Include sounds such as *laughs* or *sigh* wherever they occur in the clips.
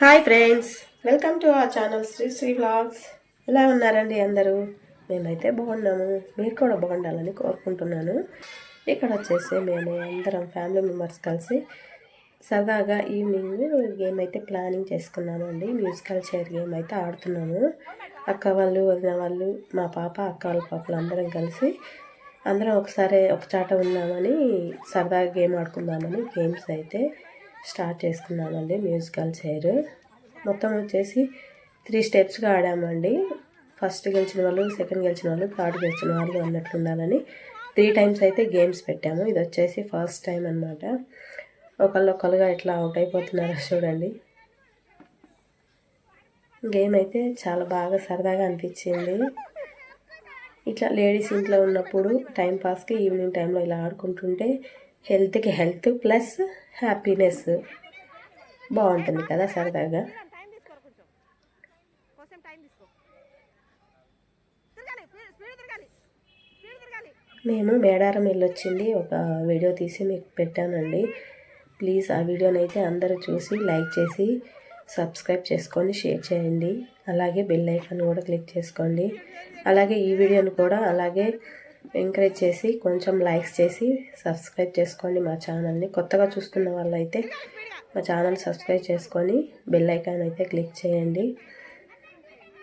Hi friends welcome to our channel Sri Sri vlogs. ఎలా ఉన్నారండి అందరూ? మేమైతే బాగున్నాము. మీరు కూడా బాగుండాలని కోరుకుంటున్నాను. ఇక్కడ వచ్చేసి మేము అందరం ఫ్యామిలీ మెంబర్స్ కలిసి సరదాగా ఈవినింగ్ గేమ్ అయితే ప్లానింగ్ చేసుకున్నామండి. మ్యూజికల్ చైర్ గేమ్ అయితే ఆడుతున్నాము. అక్క వాళ్ళు వదిన వాళ్ళు మా పాప అక్క వాళ్ళ పాపలు అందరం కలిసి అందరం ఒకసారి ఒక చాట ఉన్నామని సరదాగా గేమ్ ఆడుకుందామని గేమ్స్ అయితే స్టార్ట్ చేసుకున్నామండి మ్యూజికల్ చైర్. మొత్తం వచ్చేసి త్రీ స్టెప్స్గా ఆడామండి. ఫస్ట్ గెలిచిన వాళ్ళు సెకండ్ గెలిచిన వాళ్ళు థర్డ్ గెలిచిన వాళ్ళు అన్నట్లు ఉండాలని త్రీ టైమ్స్ అయితే గేమ్స్ పెట్టాము. ఇది వచ్చేసి ఫస్ట్ టైం అనమాట ఒకళ్ళు ఒకళ్ళుగా ఇట్లా అవుట్ అయిపోతున్నారో *laughs* చూడండి. గేమ్ అయితే చాలా బాగా సరదాగా అనిపించింది. ఇట్లా లేడీస్ ఇంట్లో ఉన్నప్పుడు టైంపాస్కి ఈవినింగ్ టైంలో ఇలా ఆడుకుంటుంటే హెల్త్కి హెల్త్ ప్లస్ హ్యాపీనెస్. బాగుంటుంది కదా సరదాగా. మేము మేడారం వెళ్ళొచ్చింది ఒక వీడియో తీసి మీకు పెట్టానండి. ప్లీజ్ ఆ వీడియోని అయితే అందరూ చూసి లైక్ చేసి సబ్స్క్రైబ్ చేసుకొని షేర్ చేయండి. అలాగే బెల్ ఐకాన్ కూడా క్లిక్ చేసుకోండి. అలాగే ఈ వీడియోని కూడా అలాగే ఎంకరేజ్ చేసి కొంచెం లైక్స్ చేసి సబ్స్క్రైబ్ చేసుకోండి మా ఛానల్ని కొత్తగా చూస్తున్న వాళ్ళైతే మా ఛానల్ సబ్స్క్రైబ్ చేసుకొని బెల్ ఐకాన్ అయితే క్లిక్ చేయండి.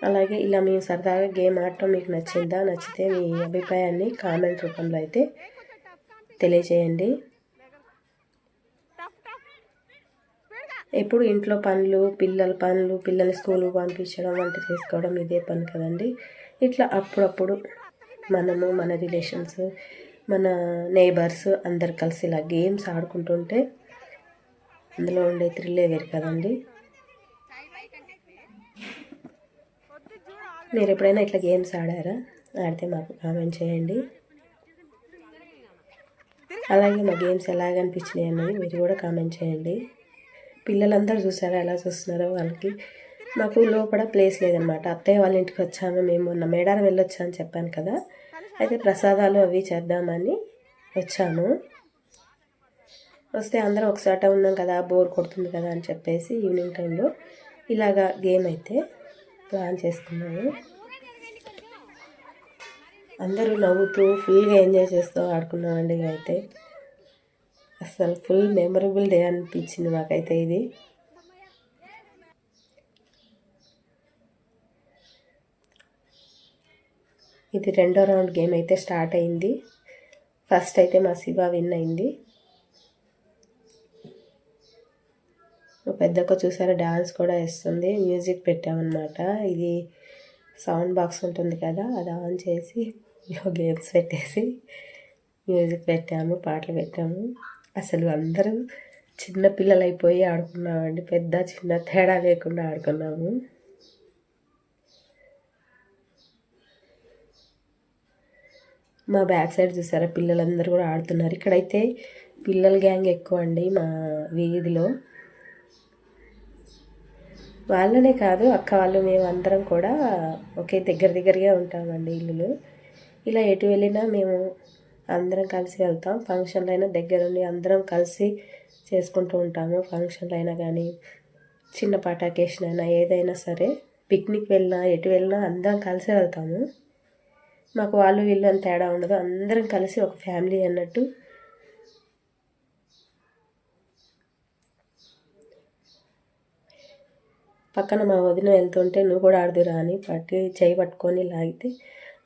అలాగే ఇలా మేము సరదాగా గేమ్ ఆడటం మీకు నచ్చిందా నచ్చితే మీ అభిప్రాయాన్ని కామెంట్ రూపంలో అయితే తెలియజేయండి. ఎప్పుడు ఇంట్లో పనులు పిల్లల పనులు పిల్లల్ని స్కూల్కి పంపించడం వంట చేసుకోవడం ఇదే పని కదండి. ఇట్లా అప్పుడప్పుడు మనము మన రిలేషన్స్ మన నేబర్స్ అందరు కలిసి ఇలా గేమ్స్ ఆడుకుంటుంటే అందులో ఉండే థ్రిల్లే వేరు కదండి. మీరు ఎప్పుడైనా ఇట్లా గేమ్స్ ఆడారా? ఆడితే మాకు కామెంట్ చేయండి. అలాగే మా గేమ్స్ ఎలాగ అనిపించినాయి అన్నది మీరు కూడా కామెంట్ చేయండి. పిల్లలందరూ చూసారా? ఎలా చూస్తున్నారో వాళ్ళకి మాకు లోపల ప్లేస్ లేదనమాట అత్తయ్య వాళ్ళ ఇంటికి వచ్చాము. మేము మొన్న మేడారం వెళ్ళొచ్చా అని చెప్పాను కదా. అయితే ప్రసాదాలు అవి చేద్దామని వచ్చాము. వస్తే అందరం ఒకసాట ఉన్నాం కదా బోర్ కొడుతుంది కదా అని చెప్పేసి ఈవినింగ్ టైంలో ఇలాగా గేమ్ అయితే ప్లాన్ చేసుకున్నాము. అందరూ నవ్వుతూ ఫుల్గా ఎంజాయ్ చేస్తూ ఆడుకున్నామండి ఇక అయితే అసలు ఫుల్ మెమరబుల్ డే అనిపించింది మాకైతే ఇది. ఇది రెండో రౌండ్ గేమ్ అయితే స్టార్ట్ అయింది. ఫస్ట్ అయితే మా శివ విన్ అయింది. పెద్దక్క చూసారా డాన్స్ కూడా వేస్తుంది. మ్యూజిక్ పెట్టామన్నమాట. ఇది సౌండ్ బాక్స్ ఉంటుంది కదా అది ఆన్ చేసి గేమ్స్ పెట్టేసి మ్యూజిక్ పెట్టాము పాటలు పెట్టాము. అసలు అందరూ చిన్న పిల్లలు అయిపోయి ఆడుకున్నామండి. పెద్ద చిన్న తేడా లేకుండా ఆడుకున్నాము. మా బ్యాక్ సైడ్ చూసారా? పిల్లలందరూ కూడా ఆడుతున్నారు. ఇక్కడైతే పిల్లల గ్యాంగ్ ఎక్కువ అండి మా వీధిలో. వాళ్ళనే కాదు అక్క వాళ్ళు మేము అందరం కూడా ఒకే దగ్గర దగ్గరగా ఉంటామండి ఇల్లులు. ఇలా ఎటు వెళ్ళినా మేము అందరం కలిసి వెళ్తాం. ఫంక్షన్లు అయినా దగ్గరుండి అందరం కలిసి చేసుకుంటూ ఉంటాము. ఫంక్షన్లు అయినా కానీ చిన్నపాటి అకేషన్ అయినా ఏదైనా సరే పిక్నిక్ వెళ్ళినా ఎటు వెళ్ళినా అందరం కలిసి వెళ్తాము. మాకు వాళ్ళు వీళ్ళు అని తేడా ఉండదు. అందరం కలిసి ఒక ఫ్యామిలీ అన్నట్టు. పక్కన మా వదిన వెళ్తుంటే నువ్వు కూడా ఆడుదురా అని పట్టి చేయి పట్టుకొని లాగితే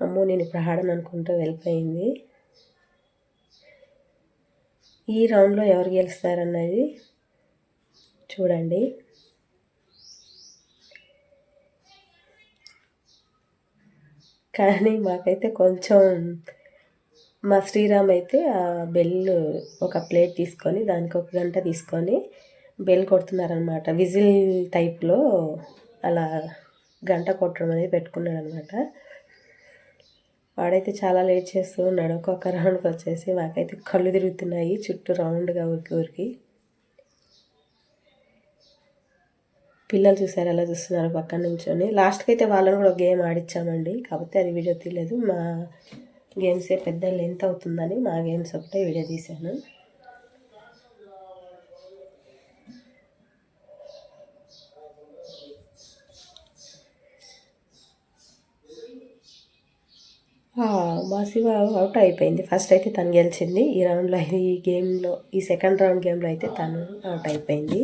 అమ్మో నేను ఇప్పుడు ఆడను అనుకుంటూ వెళ్ళిపోయింది. ఈ రౌండ్లో ఎవరు గెలుస్తారన్నది చూడండి. కానీ మాకైతే కొంచెం మా శ్రీరామ్ అయితే ఆ బెల్ ఒక ప్లేట్ తీసుకొని దానికి ఒక గంట తీసుకొని బెల్ కొడుతున్నారనమాట విజిల్ టైప్లో అలా గంట కొట్టడం అనేది పెట్టుకున్నాడు అనమాట వాడైతే చాలా లేట్ చేస్తూ ఉన్నాడు. ఒక్కొక్క రౌండ్కి వచ్చేసి మాకైతే కళ్ళు తిరుగుతున్నాయి. చుట్టూ రౌండ్గా ఊరికి ఊరికి. పిల్లలు చూసారు ఎలా చూస్తున్నారు పక్కన నుంచొని. లాస్ట్కి అయితే వాళ్ళని కూడా గేమ్ ఆడిచ్చామండి. కాకపోతే అది వీడియో తీయలేదు. మా గేమ్సే పెద్ద లెంత్ అవుతుందని మా గేమ్స్ ఒకటే వీడియో తీశాను. మా శివ అవుట్ అయిపోయింది. ఫస్ట్ అయితే తను గెలిచింది. ఈ రౌండ్లో ఈ గేమ్లో ఈ సెకండ్ రౌండ్ గేమ్లో అయితే తను అవుట్ అయిపోయింది.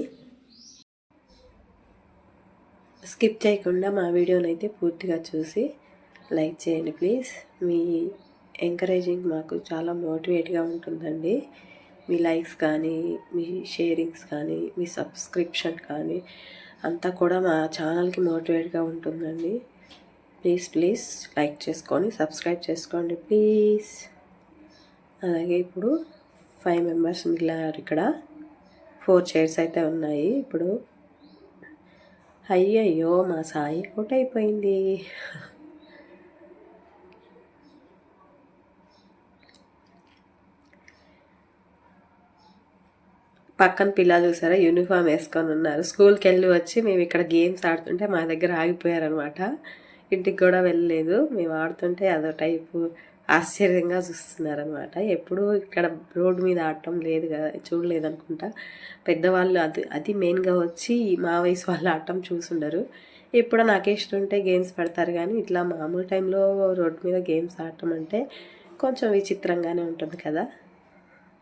స్కిప్ చేయకుండా మా వీడియోని అయితే పూర్తిగా చూసి లైక్ చేయండి ప్లీజ్. మీ ఎంకరేజింగ్ మాకు చాలా మోటివేట్గా ఉంటుందండి. మీ లైక్స్ కానీ మీ షేరింగ్స్ కానీ మీ సబ్స్క్రిప్షన్ కానీ అంతా కూడా మా ఛానల్కి మోటివేట్గా ఉంటుందండి. ప్లీజ్ ప్లీజ్ లైక్ చేసుకొని సబ్స్క్రైబ్ చేసుకోండి ప్లీజ్. అలాగే ఇప్పుడు ఫైవ్ మెంబర్స్ మిగిలినారు ఇక్కడ. ఫోర్ చైర్స్ అయితే ఉన్నాయి. ఇప్పుడు అయ్యయ్యో మా సాయి అవుట్ అయిపోయింది పక్కన పిల్లలు చూసారా? యూనిఫామ్ వేసుకొని ఉన్నారు. స్కూల్కి వెళ్ళి వచ్చి మేము ఇక్కడ గేమ్స్ ఆడుతుంటే మా దగ్గర ఆగిపోయారనమాట. ఇంటికి కూడా వెళ్ళలేదు. మేము ఆడుతుంటే అదో టైపు ఆశ్చర్యంగా చూస్తున్నారనమాట ఎప్పుడూ ఇక్కడ రోడ్డు మీద ఆడటం లేదు కదా చూడలేదు అనుకుంటా పెద్దవాళ్ళు అది అది మెయిన్గా వచ్చి మా వయసు వాళ్ళు ఆడటం చూసుండరు. ఎప్పుడో నాకు ఇష్టం ఉంటే గేమ్స్ పెడతారు కానీ ఇట్లా మామూలు టైంలో రోడ్డు మీద గేమ్స్ ఆడటం అంటే కొంచెం విచిత్రంగానే ఉంటుంది కదా.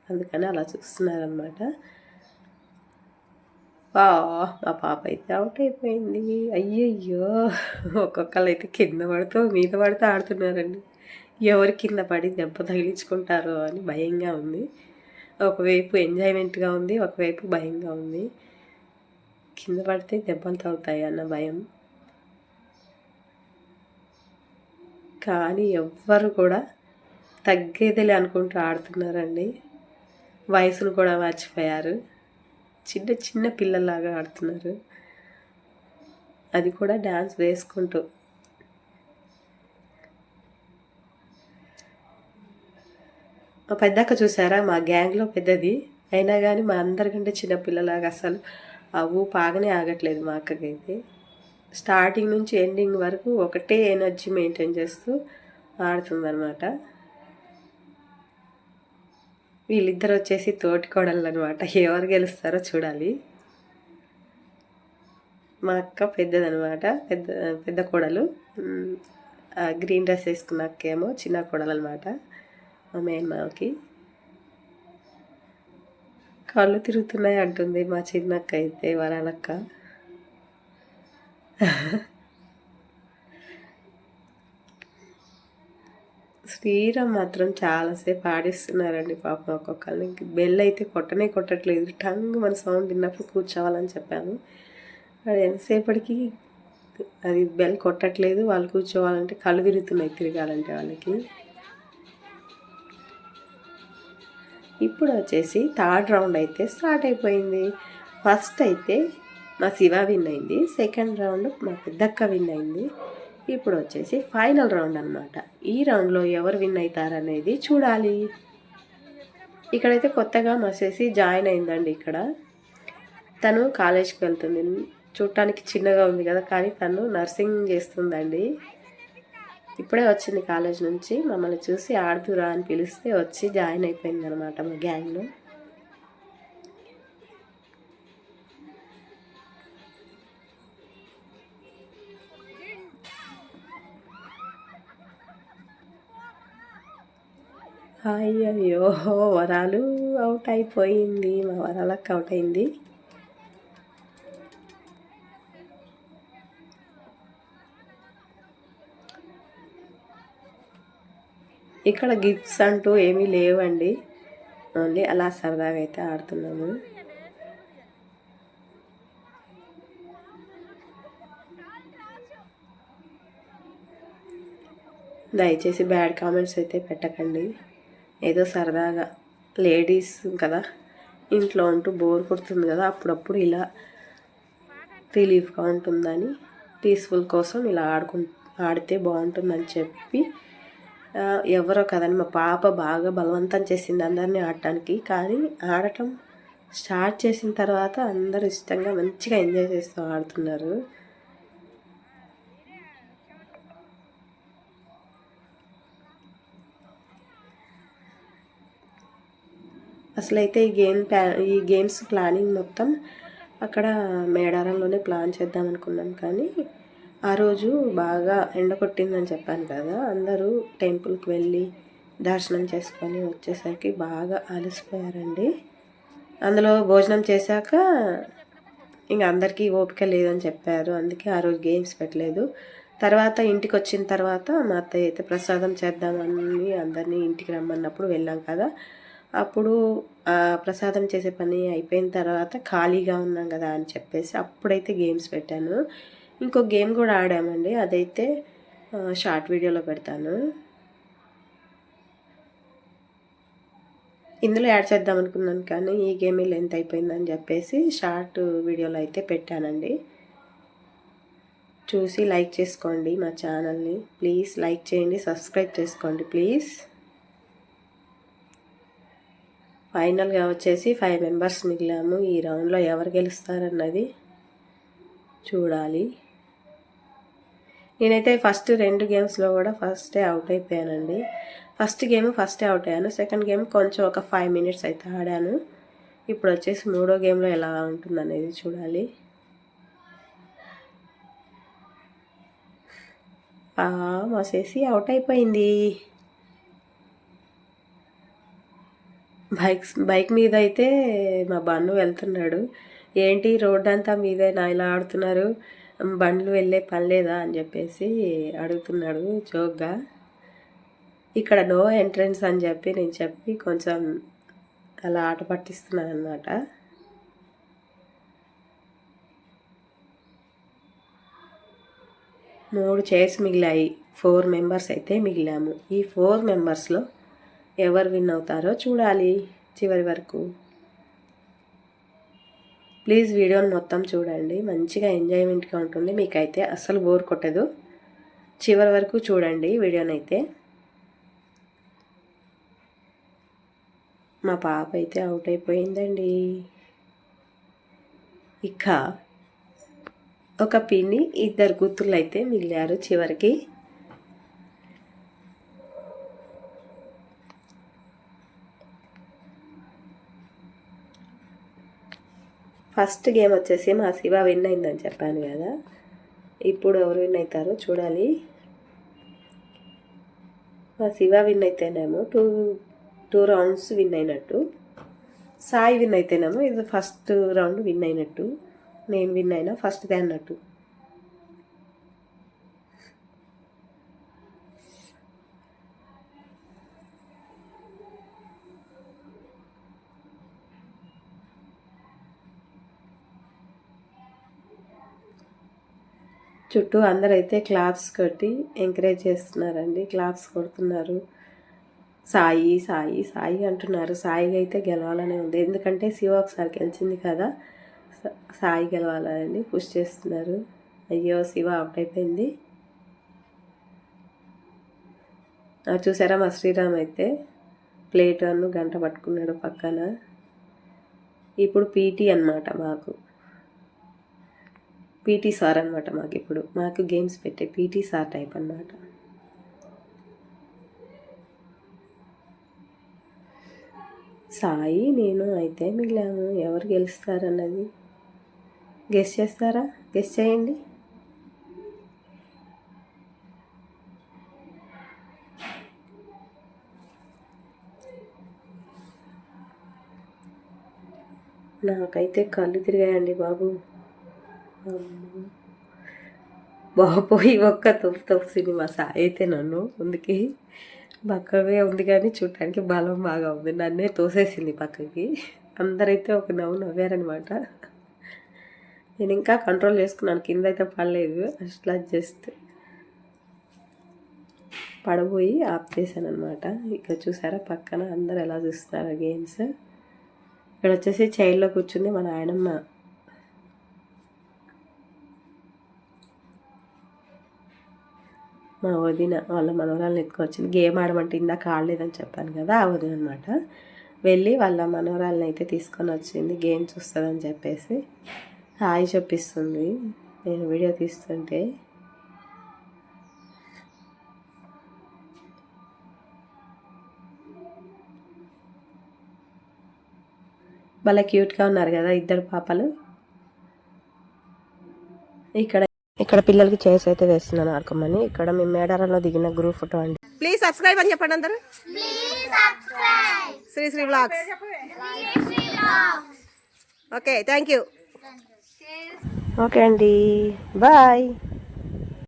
అందుకని అలా చూస్తున్నారనమాట వా మా పాప అయితే అవుట్ అయిపోయింది. అయ్యయ్యో ఒక్కొక్కరు అయితే కింద పడుతూ మీద పడుతూ ఆడుతున్నారండి. ఎవరు కింద పడి దెబ్బ తగిలించుకుంటారో అని భయంగా ఉంది. ఒకవైపు ఎంజాయ్మెంట్గా ఉంది ఒకవైపు భయంగా ఉంది. కింద పడితే దెబ్బలు తగ్గుతాయి అన్న భయం. కానీ ఎవ్వరు కూడా తగ్గేదిలే అనుకుంటూ ఆడుతున్నారండి. వయసును కూడా మర్చిపోయారు. చిన్న చిన్న పిల్లలాగా ఆడుతున్నారు. అది కూడా డ్యాన్స్ వేసుకుంటూ. మా పెద్దక్క చూసారా? మా గ్యాంగ్లో పెద్దది. అయినా కానీ మా అందరికంటే చిన్నపిల్లలాగా అసలు ఆ ఊపు ఆగనే ఆగట్లేదు మా అక్కకైతే. స్టార్టింగ్ నుంచి ఎండింగ్ వరకు ఒకటే ఎనర్జీ మెయింటైన్ చేస్తూ ఆడుతుందనమాట వీళ్ళిద్దరు వచ్చేసి తోటి కోడళ్ళు అనమాట ఎవరు గెలుస్తారో చూడాలి. మా అక్క పెద్దదనమాట పెద్ద పెద్ద కోడలు. ఆ గ్రీన్ డ్రెస్ వేసుకున్న అక్కేమో చిన్న కోడలు అనమాట మా మెయిన్ కళ్ళు తిరుగుతున్నాయి అంటుంది మా చిన్నక్క అయితే వరాలక్క. శ్రీరామ్ మాత్రం చాలాసేపు ఆడిస్తున్నారండి పాపం ఒక్కొక్కరిని. బెల్ అయితే కొట్టనే కొట్టట్లేదు. టంగ్ మన సౌండ్ విన్నప్పుడు కూర్చోవాలని చెప్పాను. వాడు ఎంతసేపటికి అది బెల్ కొట్టట్లేదు. వాళ్ళు కూర్చోవాలంటే కళ్ళు తిరుగుతున్నాయి తిరగాలంటే వాళ్ళకి. ఇప్పుడు వచ్చేసి థర్డ్ రౌండ్ అయితే స్టార్ట్ అయిపోయింది. ఫస్ట్ అయితే మా శివ విన్ అయింది. సెకండ్ రౌండ్ మా పెద్దక్క విన్ అయింది. ఇప్పుడు వచ్చేసి ఫైనల్ రౌండ్ అనమాట ఈ రౌండ్లో ఎవరు విన్ అవుతారనేది చూడాలి. ఇక్కడైతే కొత్తగా మసేసి జాయిన్ అయిందండి ఇక్కడ. తను కాలేజ్కి వెళ్తుంది. చూడటానికి చిన్నగా ఉంది కదా కానీ తను నర్సింగ్ చేస్తుందండి. ఇప్పుడే వచ్చింది కాలేజ్ నుంచి. మమ్మల్ని చూసి ఆడుతురా అని పిలిస్తే వచ్చి జాయిన్ అయిపోయింది అనమాట మా గ్యాంగ్లో. అయ్యో వరాలు అవుట్ అయిపోయింది. మా వరాలకు అవుట్ అయింది. ఇక్కడ గిఫ్ట్స్ అంటూ ఏమీ లేవండి. ఓన్లీ అలా సరదాగా అయితే ఆడుతున్నాము. దయచేసి బ్యాడ్ కామెంట్స్ అయితే పెట్టకండి. ఏదో సరదాగా లేడీస్ కదా ఇంట్లో ఉంటూ బోర్ కొడుతుంది కదా అప్పుడప్పుడు ఇలా రిలీఫ్గా ఉంటుందని పీస్ఫుల్ కోసం ఇలా ఆడుకు ఆడితే బాగుంటుందని చెప్పి ఎవరో కదండి మా పాప బాగా బలవంతం చేసింది అందరినీ ఆడటానికి. కానీ ఆడటం స్టార్ట్ చేసిన తర్వాత అందరూ ఇష్టంగా మంచిగా ఎంజాయ్ చేస్తూ ఆడుతున్నారు. అసలైతే ఈ గేమ్ ప్లా ఈ గేమ్స్ ప్లానింగ్ మొత్తం అక్కడ మేడారంలోనే ప్లాన్ చేద్దాం అనుకున్నాం కానీ ఆ రోజు బాగా ఎండ కొట్టిందని చెప్పాను కదా అందరూ టెంపుల్కి వెళ్ళి దర్శనం చేసుకొని వచ్చేసరికి బాగా అలసిపోయారండి. అందులో భోజనం చేశాక ఇంక అందరికీ ఓపిక లేదని చెప్పారు అందుకే ఆ రోజు గేమ్స్ పెట్టలేదు. తర్వాత ఇంటికి వచ్చిన తర్వాత మా అత్తయ్య అయితే ప్రసాదం చేద్దామని అందరినీ ఇంటికి రమ్మన్నప్పుడు వెళ్ళాం కదా. అప్పుడు ప్రసాదం చేసే పని అయిపోయిన తర్వాత ఖాళీగా ఉన్నాం కదా అని చెప్పేసి అప్పుడైతే గేమ్స్ పెట్టాను. ఇంకో గేమ్ కూడా ఆడామండి. అదైతే షార్ట్ వీడియోలో పెడతాను. ఇందులో యాడ్ చేద్దాం అనుకున్నాను కానీ ఈ గేమ్ లెంత్ అయిపోయిందని చెప్పేసి షార్ట్ వీడియోలో అయితే పెట్టానండి. చూసి లైక్ చేసుకోండి మా ఛానల్ని. ప్లీజ్ లైక్ చేయండి సబ్స్క్రైబ్ చేసుకోండి ప్లీజ్. ఫైనల్గా వచ్చేసి ఫైవ్ మెంబర్స్ మిగిలాము. ఈ రౌండ్లో ఎవరు గెలుస్తారన్నది చూడాలి. నేనైతే ఫస్ట్ రెండు గేమ్స్లో కూడా ఫస్టే అవుట్ అయిపోయానండి. ఫస్ట్ గేమ్ ఫస్టే అవుట్ అయ్యాను. సెకండ్ గేమ్ కొంచెం ఒక ఫైవ్ మినిట్స్ అయితే ఆడాను. ఇప్పుడు వచ్చేసి మూడో గేమ్లో ఎలా ఉంటుందనేది చూడాలి. మసేసి మా అవుట్ అయిపోయింది. బైక్స్ బైక్ మీద అయితే మా బండు వెళ్తున్నాడు. ఏంటి రోడ్ అంతా మీదే నా ఇలా ఆడుతున్నారు. బండ్లు వెళ్ళే పని లేదా అని చెప్పేసి అడుగుతున్నాడు జోక్గా. ఇక్కడ నో ఎంట్రన్స్ అని చెప్పి నేను చెప్పి కొంచెం అలా ఆట పట్టిస్తున్నాను అన్నమాట మూడు చైర్స్ మిగిలాయి. ఫోర్ మెంబర్స్ అయితే మిగిలాము. ఈ ఫోర్ మెంబర్స్లో ఎవరు విన్ అవుతారో చూడాలి చివరి వరకు. ప్లీజ్ వీడియోని మొత్తం చూడండి. మంచిగా ఎంజాయ్మెంట్గా ఉంటుంది. మీకైతే అస్సలు బోర్ కొట్టదు. చివరి వరకు చూడండి వీడియోనైతే. మా పాప అయితే అవుట్ అయిపోయిందండి. ఇక ఒక పిన్ని ఇద్దరు కూతుర్లు అయితే మిగిలారు చివరికి. ఫస్ట్ గేమ్ వచ్చేసి మా శివ విన్ అయిందని చెప్పాను కదా. ఇప్పుడు ఎవరు విన్ అవుతారో చూడాలి. మా శివ విన్ అయితేనేమో టూ టూ రౌండ్స్ విన్ అయినట్టు. సాయి విన్ అయితేనేమో ఇది ఫస్ట్ రౌండ్ విన్ అయినట్టు. నేను విన్ అయినా ఫస్ట్దే అన్నట్టు. చుట్టూ అందరైతే క్లాప్స్ కొట్టి ఎంకరేజ్ చేస్తున్నారండి. క్లాప్స్ కొడుతున్నారు. సాయి సాయి సాయి అంటున్నారు. సాయిగా అయితే గెలవాలనే ఉంది. ఎందుకంటే శివ ఒకసారి గెలిచింది కదా. సాయి గెలవాలని పుష్ చేస్తున్నారు. అయ్యో శివ అవుట్ అయిపోయింది. చూసారా మా శ్రీరామ్ అయితే? ప్లేట్ అన్ను గంట పట్టుకున్నాడు పక్కన. ఇప్పుడు పీటీ అన్నమాట మాకు. పీటీ సార్ అనమాట మాకు ఇప్పుడు మాకు గేమ్స్ పెట్టే పీటీ సార్ టైప్ అన్నమాట. సాయి నేను అయితే మిగిలాము. ఎవరు గెలుస్తారన్నది గెస్ చేస్తారా? గెస్ చేయండి. నాకైతే కళ్ళు తిరిగాయండి బాబు. బాబోయి ఒక్క తొప్పు తొప్పు సినిమా సాయి అయితే నన్ను ముందుకి పక్కవే ఉంది కానీ చూడటానికి బలం బాగా ఉంది. నన్నే తోసేసింది పక్కకి. అందరైతే ఒక నవ్వు నవ్వారనమాట నేను ఇంకా కంట్రోల్ చేసుకున్నాను. కింద అయితే పడలేదు. అట్లా జస్ట్ పడబోయి ఆపేసాను అనమాట ఇక చూసారా పక్కన అందరు ఎలా చూస్తున్నారు గేమ్స్ ఇక్కడ వచ్చేసి చైర్లో కూర్చుంది మన ఆయనమ్మ. మా వదిన వాళ్ళ మనవరాలను ఎత్తుకొచ్చింది. గేమ్ ఆడమంటే ఇందాక ఆడలేదని చెప్పాను కదా ఆ వదిన అనమాట వెళ్ళి వాళ్ళ మనవరాలను అయితే తీసుకొని వచ్చింది. గేమ్ చూస్తుందని చెప్పేసి హాయ్ చెప్పిస్తుంది. నేను వీడియో తీస్తుంటే భలే క్యూట్గా ఉన్నారు కదా ఇద్దరు పాపలు. ఇక్కడ ఇక్కడ పిల్లలకి చేసి అయితే వేస్తున్నాను ఆడుకోమని ఇక్కడ మేము మేడారంలో దిగిన గ్రూప్ ఫోటో అండి. ప్లీజ్ సబ్స్క్రైబ్ అని చెప్పండి అందరు. Shri Shri blogs okay thank you okay అండి. బాయ్